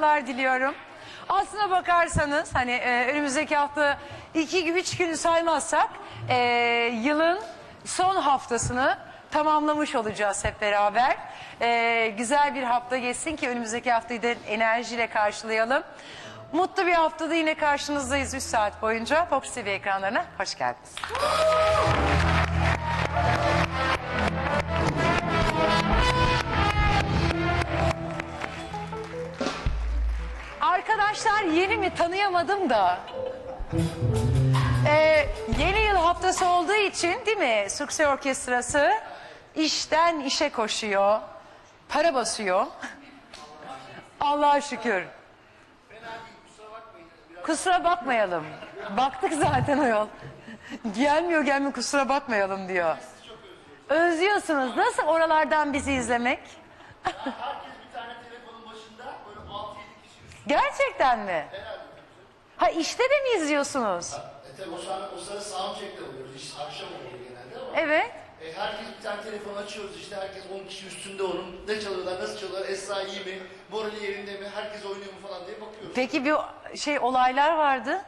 haftalar diliyorum. Aslına bakarsanız hani e, önümüzdeki hafta iki üç günü saymazsak e, yılın son haftasını tamamlamış olacağız hep beraber. E, güzel bir hafta geçsin ki önümüzdeki haftayı da enerjiyle karşılayalım. Mutlu bir haftada yine karşınızdayız 3 saat boyunca. Fox TV ekranlarına hoş geldiniz. Arkadaşlar yeni mi tanıyamadım da. Ee, yeni yıl haftası olduğu için değil mi? Sukse Orkestrası işten işe koşuyor. Para basıyor. Allah'a şükür. Kusura bakmayalım. Baktık zaten o yol. Gelmiyor gelmiyor kusura bakmayalım diyor. Özlüyorsunuz. Nasıl oralardan bizi izlemek? Gerçekten mi? Ha işte de mi izliyorsunuz? E tabi o sırada, o sırada soundcheck'te oluyoruz. İşte akşam oluyor genelde ama. Evet. E, herkes bir tane telefon açıyoruz işte herkes 10 kişi üstünde onun. Ne çalıyorlar, nasıl çalıyorlar, Esra iyi mi, morali yerinde mi, herkes oynuyor mu falan diye bakıyoruz. Peki bir şey olaylar vardı.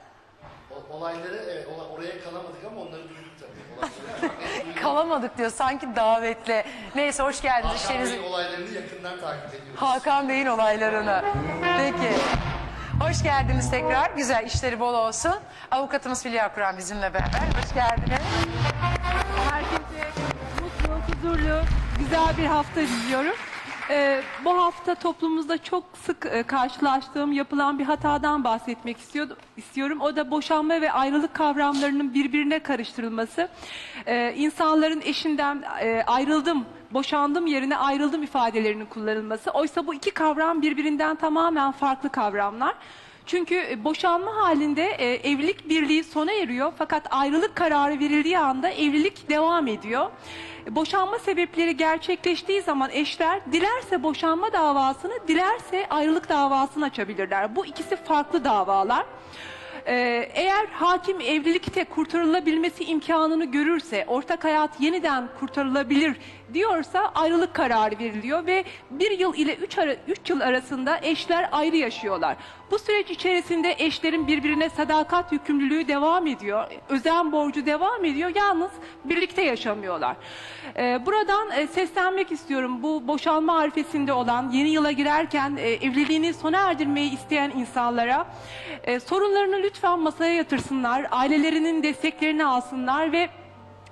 O, olayları evet ola- oraya kalamadık ama onları duyduk tabii. Kalamadık diyor sanki davetle. Neyse hoş geldiniz. Hakan İşlerinizi... Bey'in olaylarını yakından takip ediyoruz. Hakan Bey'in olaylarını. Peki. Hoş geldiniz tekrar. Güzel işleri bol olsun. Avukatımız Hülya Kur'an bizimle beraber. Hoş geldiniz. Herkese mutlu, huzurlu, güzel bir hafta diliyorum. Ee, bu hafta toplumumuzda çok sık e, karşılaştığım yapılan bir hatadan bahsetmek istiyordum, istiyorum. O da boşanma ve ayrılık kavramlarının birbirine karıştırılması. Ee, insanların eşinden e, ayrıldım, boşandım yerine ayrıldım ifadelerinin kullanılması. Oysa bu iki kavram birbirinden tamamen farklı kavramlar. Çünkü e, boşanma halinde e, evlilik birliği sona eriyor fakat ayrılık kararı verildiği anda evlilik devam ediyor. Boşanma sebepleri gerçekleştiği zaman eşler dilerse boşanma davasını, dilerse ayrılık davasını açabilirler. Bu ikisi farklı davalar. Ee, eğer hakim evlilikte kurtarılabilmesi imkanını görürse, ortak hayat yeniden kurtarılabilir diyorsa ayrılık kararı veriliyor ve bir yıl ile üç, ara, üç yıl arasında eşler ayrı yaşıyorlar. Bu süreç içerisinde eşlerin birbirine sadakat yükümlülüğü devam ediyor, özen borcu devam ediyor, yalnız birlikte yaşamıyorlar. Ee, buradan e, seslenmek istiyorum bu boşanma arifesinde olan yeni yıla girerken e, evliliğini sona erdirmeyi isteyen insanlara e, sorunlarını lütfen masaya yatırsınlar, ailelerinin desteklerini alsınlar ve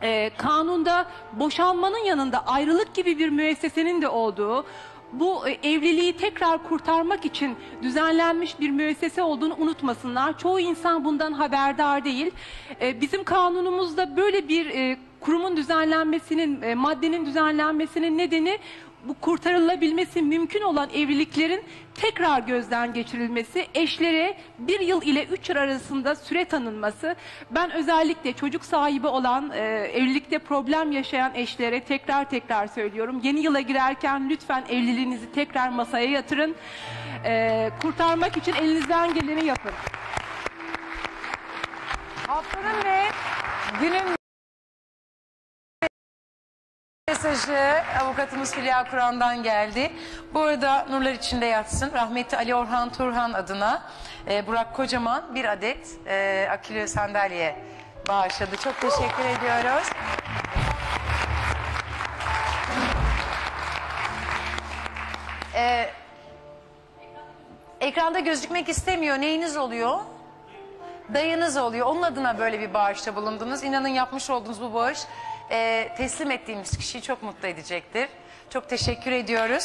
e, kanunda boşanmanın yanında ayrılık gibi bir müessesenin de olduğu, bu e, evliliği tekrar kurtarmak için düzenlenmiş bir müessese olduğunu unutmasınlar. Çoğu insan bundan haberdar değil. E, bizim kanunumuzda böyle bir e, kurumun düzenlenmesinin, e, maddenin düzenlenmesinin nedeni bu kurtarılabilmesi mümkün olan evliliklerin tekrar gözden geçirilmesi, eşlere bir yıl ile üç yıl arasında süre tanınması. Ben özellikle çocuk sahibi olan, e, evlilikte problem yaşayan eşlere tekrar tekrar söylüyorum. Yeni yıla girerken lütfen evliliğinizi tekrar masaya yatırın. E, kurtarmak için elinizden geleni yapın. Haftanın ve günün mesajı avukatımız Hülya Kur'an'dan geldi. Bu arada nurlar içinde yatsın. Rahmetli Ali Orhan Turhan adına e, Burak Kocaman bir adet e, akülü sandalye bağışladı. Çok teşekkür ediyoruz. E, ekranda gözükmek istemiyor. Neyiniz oluyor? dayınız oluyor. Onun adına böyle bir bağışta bulundunuz. İnanın yapmış olduğunuz bu bağış e, teslim ettiğimiz kişiyi çok mutlu edecektir. Çok teşekkür ediyoruz.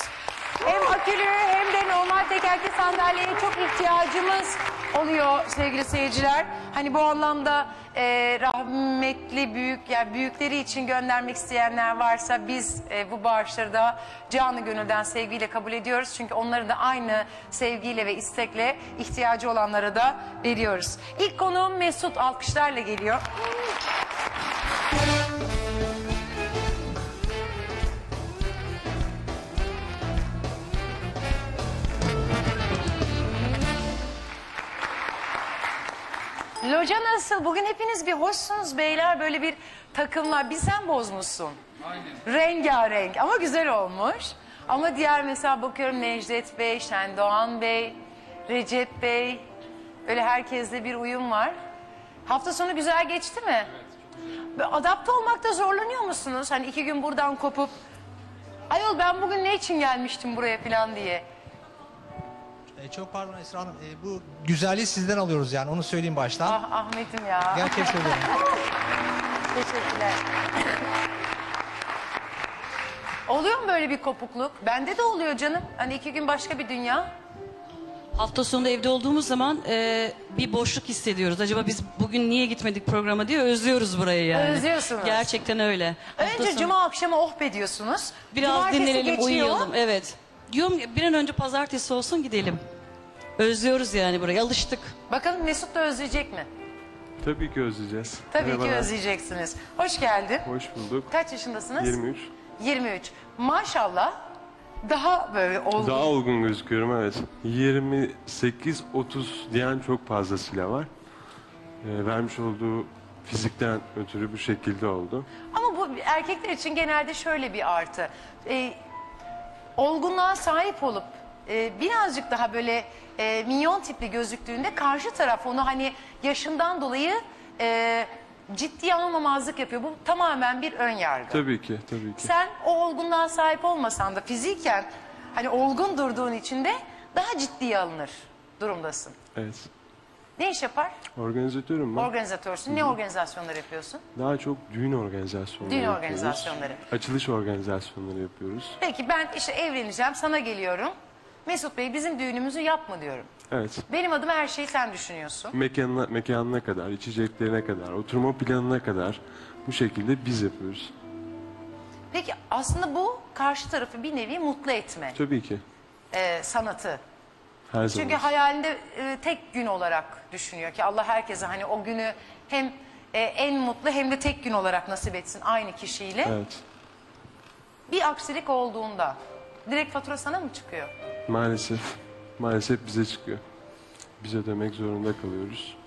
Hem akülü hem de normal tekerlekli sandalyeye çok ihtiyacımız oluyor sevgili seyirciler. Hani bu anlamda e, rahmetli büyük yani büyükleri için göndermek isteyenler varsa biz e, bu bağışları da canı gönülden sevgiyle kabul ediyoruz. Çünkü onları da aynı sevgiyle ve istekle ihtiyacı olanlara da veriyoruz. İlk konuğum Mesut alkışlarla geliyor. Loca nasıl? Bugün hepiniz bir hoşsunuz beyler. Böyle bir takımlar. Bir sen bozmuşsun. Aynen. Rengarenk ama güzel olmuş. Ama diğer mesela bakıyorum Necdet Bey, Şendoğan Bey, Recep Bey. Böyle herkesle bir uyum var. Hafta sonu güzel geçti mi? Evet. Adapte olmakta zorlanıyor musunuz? Hani iki gün buradan kopup... Ayol ben bugün ne için gelmiştim buraya falan diye. E, çok pardon Esra Hanım. E, bu güzelliği sizden alıyoruz yani onu söyleyeyim baştan. Ah Ahmet'im ya. Gerçek söylüyorum. Teşekkürler. Oluyor mu böyle bir kopukluk? Bende de oluyor canım. Hani iki gün başka bir dünya. Hafta sonunda evde olduğumuz zaman e, bir boşluk hissediyoruz. Acaba biz bugün niye gitmedik programa diye özlüyoruz burayı yani. Özlüyorsunuz. Gerçekten öyle. Hafta Önce sonu cuma akşamı oh be diyorsunuz. biraz Cumartesi dinlenelim, geçiyor. uyuyalım. Evet. Diyorum bir an önce pazartesi olsun gidelim. Özlüyoruz yani burayı. Alıştık. Bakalım Mesut da özleyecek mi? Tabii ki özleyeceğiz. Tabii ki Merhabalar. özleyeceksiniz. Hoş geldin. Hoş bulduk. Kaç yaşındasınız? 23. 23. Maşallah daha böyle olgun. Daha olgun gözüküyorum evet. 28-30 diyen çok fazlasıyla var. Ee, vermiş olduğu fizikten ötürü bu şekilde oldu. Ama bu erkekler için genelde şöyle bir artı. Ee, olgunluğa sahip olup e, birazcık daha böyle e, minyon tipli gözüktüğünde karşı taraf onu hani yaşından dolayı e, ciddiye almamazlık yapıyor. Bu tamamen bir ön yargı. Tabii ki, tabii ki. Sen o olgunluğa sahip olmasan da fiziken hani olgun durduğun için de daha ciddiye alınır durumdasın. Evet. Ne iş yapar? Organizatörüm ben. Organizatörsün. Ne organizasyonlar yapıyorsun? Daha çok düğün organizasyonları Düğün yapıyoruz. organizasyonları. Açılış organizasyonları yapıyoruz. Peki ben işte evleneceğim sana geliyorum. Mesut Bey bizim düğünümüzü yapma diyorum. Evet. Benim adıma her şeyi sen düşünüyorsun. Mekanına, mekanına kadar, içeceklerine kadar, oturma planına kadar bu şekilde biz yapıyoruz. Peki aslında bu karşı tarafı bir nevi mutlu etme Tabii ki. e, sanatı. Her zaman. Çünkü hayalinde e, tek gün olarak düşünüyor ki Allah herkese hani o günü hem e, en mutlu hem de tek gün olarak nasip etsin aynı kişiyle. Evet. Bir aksilik olduğunda direkt fatura sana mı çıkıyor? Maalesef. Maalesef bize çıkıyor. Biz ödemek zorunda kalıyoruz.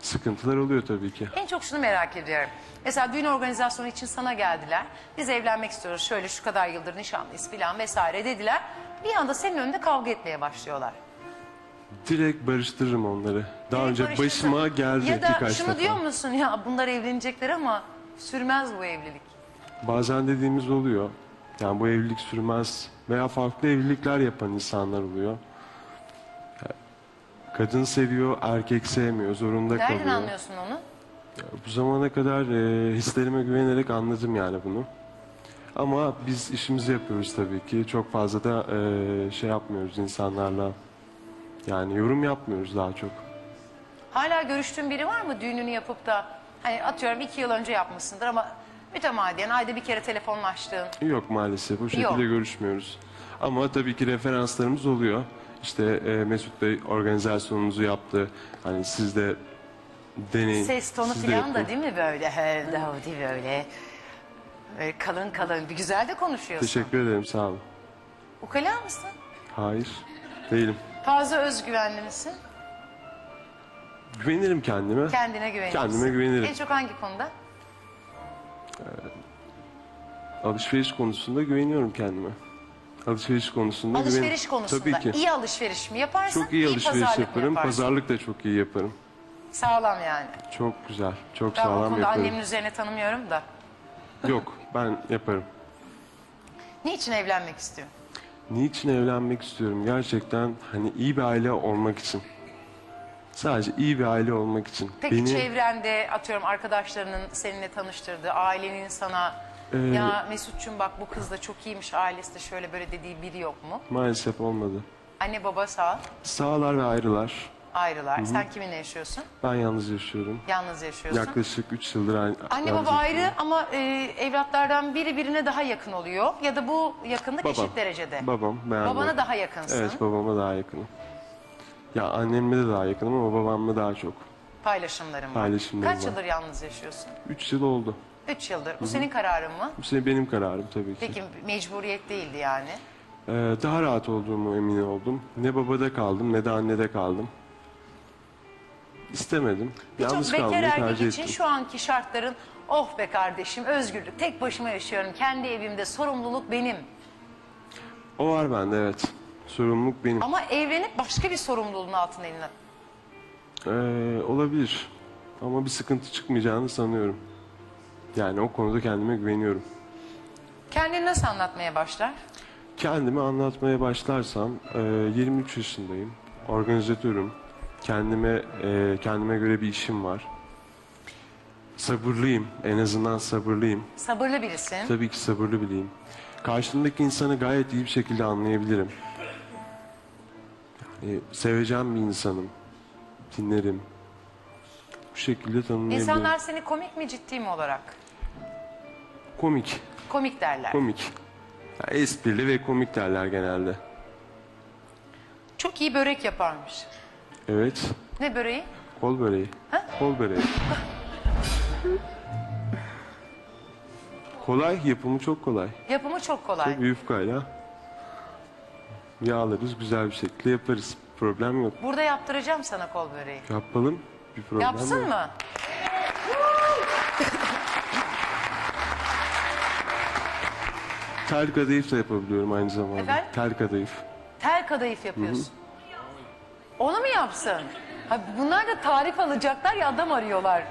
Sıkıntılar oluyor tabii ki. En çok şunu merak ediyorum. Mesela düğün organizasyonu için sana geldiler. Biz evlenmek istiyoruz. Şöyle şu kadar yıldır nişanlıyız falan vesaire dediler. Bir anda senin önünde kavga etmeye başlıyorlar. Direkt barıştırırım onları. Daha Direkt önce barışırsın. başıma geldi Ya da birkaç şunu defa. diyor musun ya bunlar evlenecekler ama sürmez bu evlilik. Bazen dediğimiz oluyor. Yani bu evlilik sürmez veya farklı evlilikler yapan insanlar oluyor. Kadın seviyor, erkek sevmiyor, zorunda Nereden kalıyor. anlıyorsun onu? Bu zamana kadar e, hislerime güvenerek anladım yani bunu. Ama biz işimizi yapıyoruz tabii ki. Çok fazla da e, şey yapmıyoruz insanlarla. Yani yorum yapmıyoruz daha çok. Hala görüştüğün biri var mı düğününü yapıp da hani atıyorum iki yıl önce yapmışsındır ama mütemadiyen ayda bir kere telefonlaştığın. Yok maalesef o şekilde Yok. görüşmüyoruz. Ama tabii ki referanslarımız oluyor. İşte e, Mesut Bey organizasyonunuzu yaptı. Hani siz de deneyin. Ses tonu siz de yapın. da değil mi böyle? He, Davudi böyle. Böyle kalın kalın bir güzel de konuşuyorsun. Teşekkür ederim sağ olun. Ukala mısın? Hayır değilim. Fazla özgüvenli misin? Güvenirim kendime. Kendine güveniyorsun. Kendime güvenirim. En çok hangi konuda? Alışveriş konusunda güveniyorum kendime. Alışveriş konusunda Alışveriş güven- konusunda. Tabii ki. İyi alışveriş mi yaparsın? Çok iyi alışveriş pazarlık mı yaparım. yaparsın? Pazarlık da çok iyi yaparım. Sağlam yani. Çok güzel. Çok Ben o sağlam konuda yaparım. annemin üzerine tanımıyorum da. Yok ben yaparım. Niçin evlenmek istiyorsun? Niçin evlenmek istiyorum? Gerçekten hani iyi bir aile olmak için. Sadece iyi bir aile olmak için. Peki Beni çevrende atıyorum arkadaşlarının seninle tanıştırdığı, ailenin sana Ee, ya Mesut'cum bak bu kız da çok iyiymiş ailesi de şöyle böyle dediği biri yok mu? maalesef olmadı. Anne baba sağ. Sağlar ve ayrılar. Ayrılar. Sen kiminle yaşıyorsun? Ben yalnız yaşıyorum. Yalnız yaşıyorsun. Yaklaşık 3 yıldır aynı, Anne baba ayrı ama e, evlatlardan biri birine daha yakın oluyor. Ya da bu yakınlık Babam. eşit derecede. Babam. Ben Babana daha yakınsın. Evet babama daha yakınım. Ya annemle de daha yakınım ama babamla daha çok. Paylaşımlarım var. Paylaşımlarım Kaç var. yıldır yalnız yaşıyorsun? 3 yıl oldu. Üç yıldır. Bu senin kararın mı? Bu sene benim kararım tabii ki. Peki mecburiyet değildi yani. Ee, daha rahat olduğumu emin oldum. Ne babada kaldım ne de annede kaldım. İstemedim. Yalnız Birçok bekar kalmayı erkek tercih için ettim. şu anki şartların oh be kardeşim özgürlük tek başıma yaşıyorum. Kendi evimde sorumluluk benim. O var bende evet. Sorumluluk benim. Ama evlenip başka bir sorumluluğun altına eline. Ee, olabilir. Ama bir sıkıntı çıkmayacağını sanıyorum. Yani o konuda kendime güveniyorum. Kendini nasıl anlatmaya başlar? Kendimi anlatmaya başlarsam e, 23 yaşındayım. Organizatörüm. Kendime e, kendime göre bir işim var. Sabırlıyım. En azından sabırlıyım. Sabırlı birisin. Tabii ki sabırlı bileyim. Karşımdaki insanı gayet iyi bir şekilde anlayabilirim. Yani seveceğim bir insanım. Dinlerim. Bu şekilde tanımlayabilirim. İnsanlar seni komik mi ciddi mi olarak? Komik. Komik derler. Komik. Ya esprili ve komik derler genelde. Çok iyi börek yaparmış. Evet. Ne böreği? Kol böreği. Kol böreği. kolay, yapımı çok kolay. Yapımı çok kolay. Çok yufkayla yağlarız, güzel bir şekilde yaparız. Problem yok. Burada yaptıracağım sana kol böreği. Yapalım. Bir problem Yapsın yok. mı? Tel kadayıf da yapabiliyorum aynı zamanda. Efendim? Tel kadayıf. Tel kadayıf yapıyorsun. Onu mu yapsın? Ha, bunlar da tarif alacaklar ya adam arıyorlar.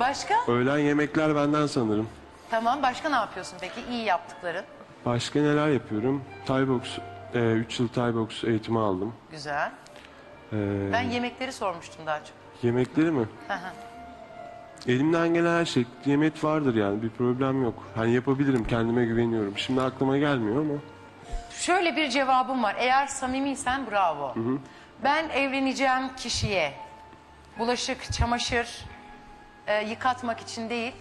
Başka? Öğlen yemekler benden sanırım. Tamam başka ne yapıyorsun peki iyi yaptıkların? Başka neler yapıyorum? Thai box, 3 yıl Thai box eğitimi aldım. Güzel. Ee, Ben yemekleri sormuştum daha çok. Yemekleri mi? Hı hı. Elimden gelen her şey. Yemek vardır yani bir problem yok. Hani yapabilirim kendime güveniyorum. Şimdi aklıma gelmiyor ama. Şöyle bir cevabım var. Eğer samimiysen bravo. Ben evleneceğim kişiye bulaşık, çamaşır e, yıkatmak için değil,